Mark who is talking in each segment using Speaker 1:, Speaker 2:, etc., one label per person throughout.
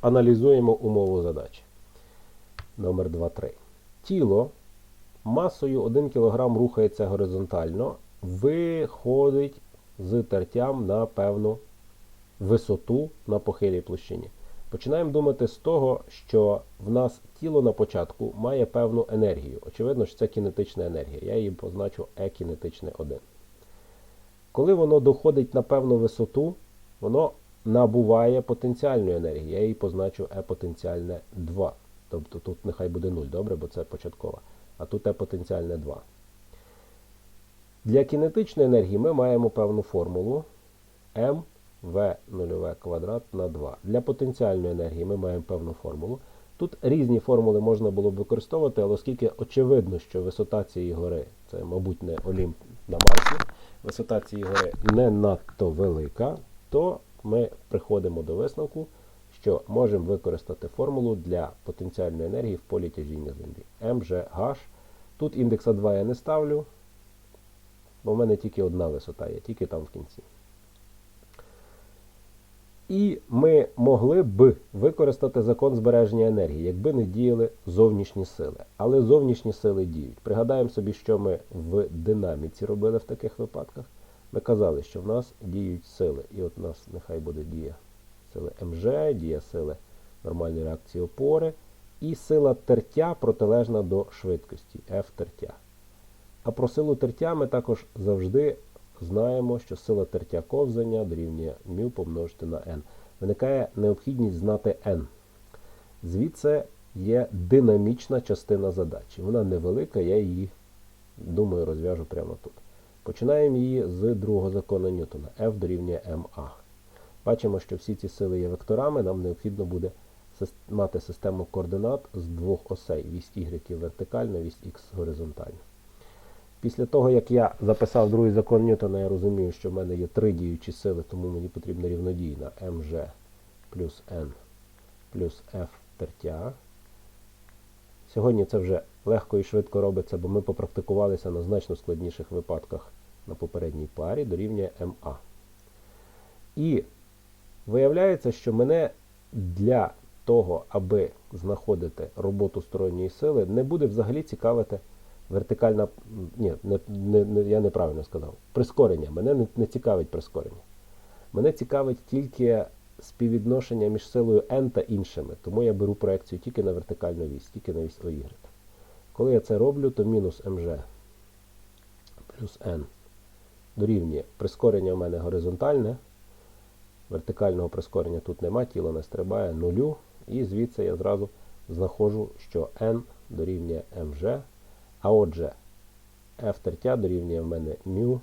Speaker 1: Аналізуємо умову задачі. Номер 2.3. Тіло масою 1 кг рухається горизонтально, виходить з тертям на певну висоту на похилій площині. Починаємо думати з того, що в нас тіло на початку має певну енергію. Очевидно, що це кінетична енергія. Я її позначу E кінетичне 1. Коли воно доходить на певну висоту, воно набуває потенціальної енергії. Я її позначу E потенціальне 2. Тобто тут нехай буде 0, добре, бо це початкова. А тут E потенціальне 2. Для кінетичної енергії ми маємо певну формулу m v 0 квадрат на 2. Для потенціальної енергії ми маємо певну формулу. Тут різні формули можна було б використовувати, але оскільки очевидно, що висота цієї гори, це, мабуть, не Олімп на Марсі, висота цієї гори не надто велика, то ми приходимо до висновку, що можемо використати формулу для потенціальної енергії в полі тяжіння Землі. МЖH. Тут індекса 2 я не ставлю, бо в мене тільки одна висота є, тільки там в кінці. І ми могли б використати закон збереження енергії, якби не діяли зовнішні сили. Але зовнішні сили діють. Пригадаємо собі, що ми в динаміці робили в таких випадках. Ми казали, що в нас діють сили. І от у нас нехай буде дія сили МЖ, дія сили нормальної реакції опори, і сила тертя протилежна до швидкості F тертя. А про силу тертя ми також завжди знаємо, що сила тертя ковзання дорівнює μ помножити на n. Виникає необхідність знати n. Звідси є динамічна частина задачі. Вона невелика, я її, думаю, розв'яжу прямо тут. Починаємо її з другого закону Ньютона. F дорівнює ma. Бачимо, що всі ці сили є векторами, нам необхідно буде мати систему координат з двох осей. Вісь y вертикальна, вісь x горизонтальна. Після того, як я записав другий закон Ньютона, я розумію, що в мене є три діючі сили, тому мені потрібна рівнодійна mg плюс n плюс f тертя. Сьогодні це вже легко і швидко робиться, бо ми попрактикувалися на значно складніших випадках на попередній парі дорівнює МА. І виявляється, що мене для того, аби знаходити роботу сторонньої сили, не буде взагалі цікавити вертикальна. Ні, не, не, не, я неправильно сказав. Прискорення. Мене не, не цікавить прискорення. Мене цікавить тільки співвідношення між силою n та іншими. Тому я беру проекцію тільки на вертикальну вісь, тільки на вісь OY. Коли я це роблю, то мінус mg плюс n дорівнює прискорення в мене горизонтальне. Вертикального прискорення тут нема, тіло не стрибає нулю. І звідси я зразу знаходжу, що n дорівнює mg. А отже, f тертя дорівнює в мене μ.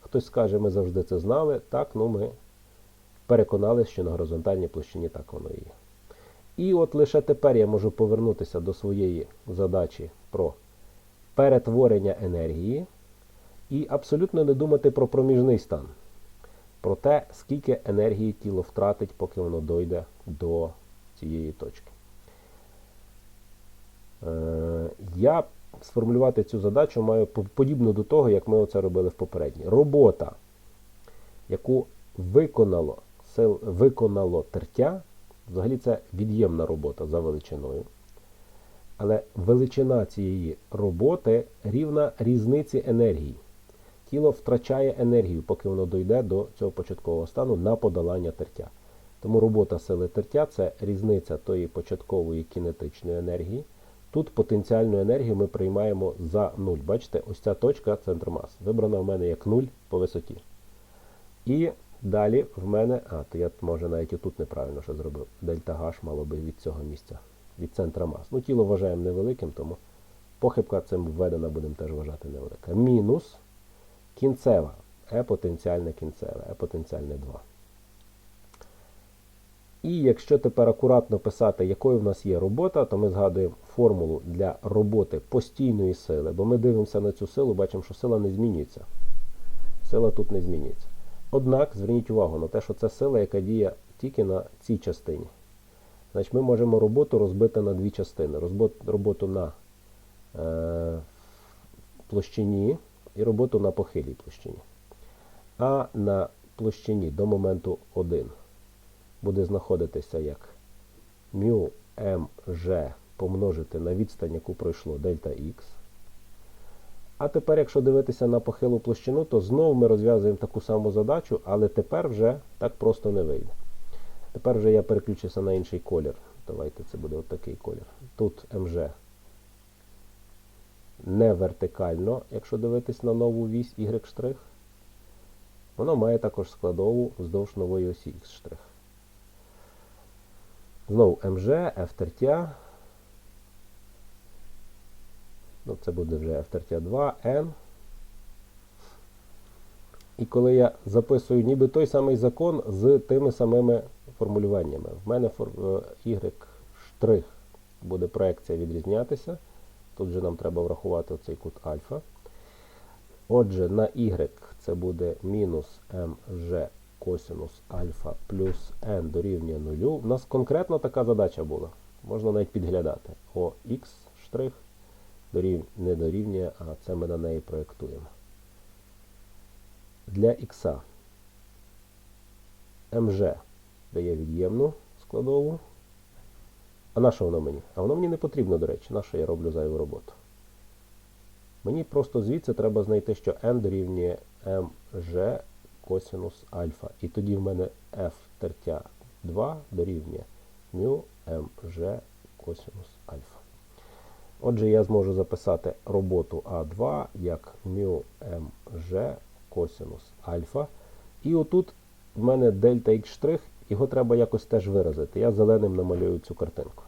Speaker 1: Хтось скаже, ми завжди це знали. Так, ну ми переконалися, що на горизонтальній площині так воно і є. І от лише тепер я можу повернутися до своєї задачі про перетворення енергії і абсолютно не думати про проміжний стан. Про те, скільки енергії тіло втратить, поки воно дойде до цієї точки. Е, я сформулювати цю задачу маю подібно до того, як ми оце робили в попередній. Робота, яку виконало, виконало тертя, взагалі це від'ємна робота за величиною. Але величина цієї роботи рівна різниці енергії. Тіло втрачає енергію, поки воно дойде до цього початкового стану на подолання тертя. Тому робота сили тертя це різниця тої початкової кінетичної енергії. Тут потенціальну енергію ми приймаємо за 0. Бачите, ось ця точка центр мас. Вибрана в мене як 0 по висоті. І далі в мене, а, то я може навіть і тут неправильно що зробив. Дельта Г мало би від цього місця, від центра мас. Ну, тіло вважаємо невеликим, тому похибка цим введена, будемо теж вважати невелика. Мінус кінцева. Е потенціальне кінцеве, Е потенціальне 2. І якщо тепер акуратно писати, якою в нас є робота, то ми згадуємо формулу для роботи постійної сили, бо ми дивимося на цю силу, бачимо, що сила не змінюється. Сила тут не змінюється. Однак зверніть увагу на те, що це сила, яка діє тільки на цій частині. Значить, Ми можемо роботу розбити на дві частини. Роботу на е, площині і роботу на похилій площині. А на площині до моменту 1 буде знаходитися як μ mg помножити на відстань, яку пройшло дельта x. А тепер, якщо дивитися на похилу площину, то знову ми розв'язуємо таку саму задачу, але тепер вже так просто не вийде. Тепер вже я переключуся на інший колір. Давайте це буде отакий колір. Тут МЖ не вертикально, якщо дивитись на нову вісь Y'. Воно має також складову вздовж нової осі X'. Знову МЖ, F тертя. Ну, це буде вже F тертя 2, N. І коли я записую ніби той самий закон з тими самими формулюваннями. В мене е, Y' буде проекція відрізнятися. Тут же нам треба врахувати оцей кут альфа. Отже, на Y це буде мінус mg косинус альфа плюс n дорівнює 0. У нас конкретно така задача була. Можна навіть підглядати. О x штрих дорів... не дорівнює, а це ми на неї проєктуємо. Для х mg дає від'ємну складову. А на що воно мені? А воно мені не потрібно, до речі, на що я роблю зайву роботу. Мені просто звідси треба знайти, що n дорівнює mg косинус альфа. І тоді в мене f тертя 2 дорівнює μ mg косинус. Отже, я зможу записати роботу А2 як μ mg косинус альфа. І отут в мене дельта x', його треба якось теж виразити. Я зеленим намалюю цю картинку.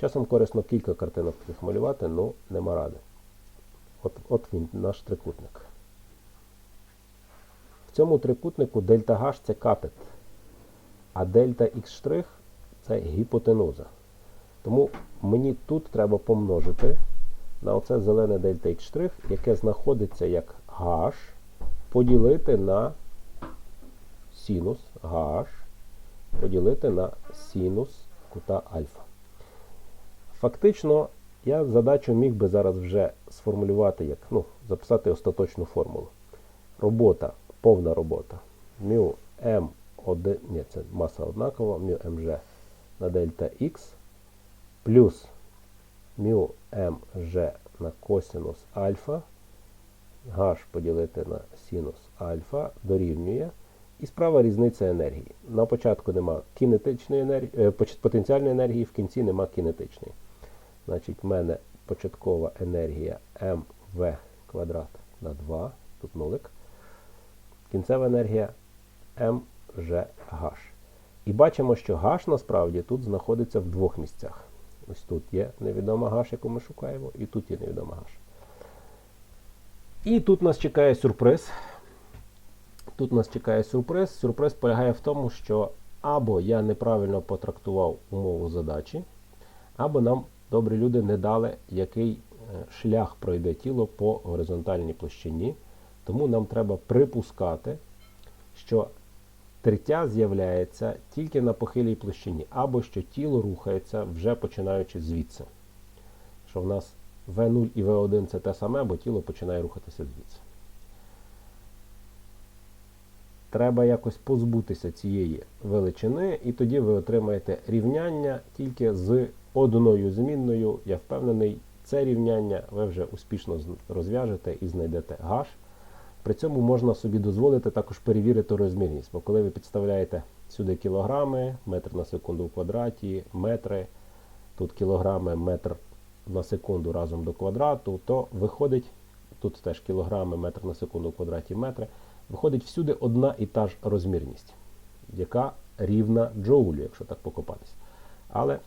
Speaker 1: Часом корисно кілька картинок таких малювати, ну нема ради. От, от він, наш трикутник. В цьому трикутнику дельта H це катет, а дельта X' це гіпотенуза. Тому мені тут треба помножити на оце зелене дельта X', яке знаходиться як H, поділити на синус H, поділити на синус кута альфа. Фактично, я задачу міг би зараз вже сформулювати, як, ну, записати остаточну формулу. Робота, повна робота. μ m1, ні, це маса однакова, μ mg на дельта x плюс μ mg на косинус альфа, h поділити на синус альфа дорівнює. І справа різниця енергії. На початку нема кінетичної енергії, потенціальної енергії, в кінці нема кінетичної. Значить, в мене початкова енергія mv квадрат на 2, тут нулик. Кінцева енергія mgh. І бачимо, що h насправді тут знаходиться в двох місцях. Ось тут є невідома h, яку ми шукаємо, і тут є невідома h. І тут нас чекає сюрприз. Тут нас чекає сюрприз. Сюрприз полягає в тому, що або я неправильно потрактував умову задачі, або нам добрі люди не дали, який е, шлях пройде тіло по горизонтальній площині. Тому нам треба припускати, що тертя з'являється тільки на похилій площині, або що тіло рухається вже починаючи звідси. Що в нас V0 і V1 це те саме, бо тіло починає рухатися звідси. Треба якось позбутися цієї величини, і тоді ви отримаєте рівняння тільки з одною змінною. Я впевнений, це рівняння ви вже успішно розв'яжете і знайдете гаш. При цьому можна собі дозволити також перевірити розмірність, бо коли ви підставляєте сюди кілограми, метр на секунду в квадраті, метри, тут кілограми, метр на секунду разом до квадрату, то виходить, тут теж кілограми, метр на секунду в квадраті, метри, виходить всюди одна і та ж розмірність, яка рівна джоулю, якщо так покопатись. Але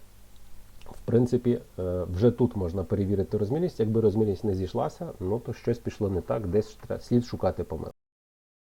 Speaker 1: в принципі, е, вже тут можна перевірити розмірність. Якби розмірність не зійшлася, ну то щось пішло не так, десь слід шукати помилку.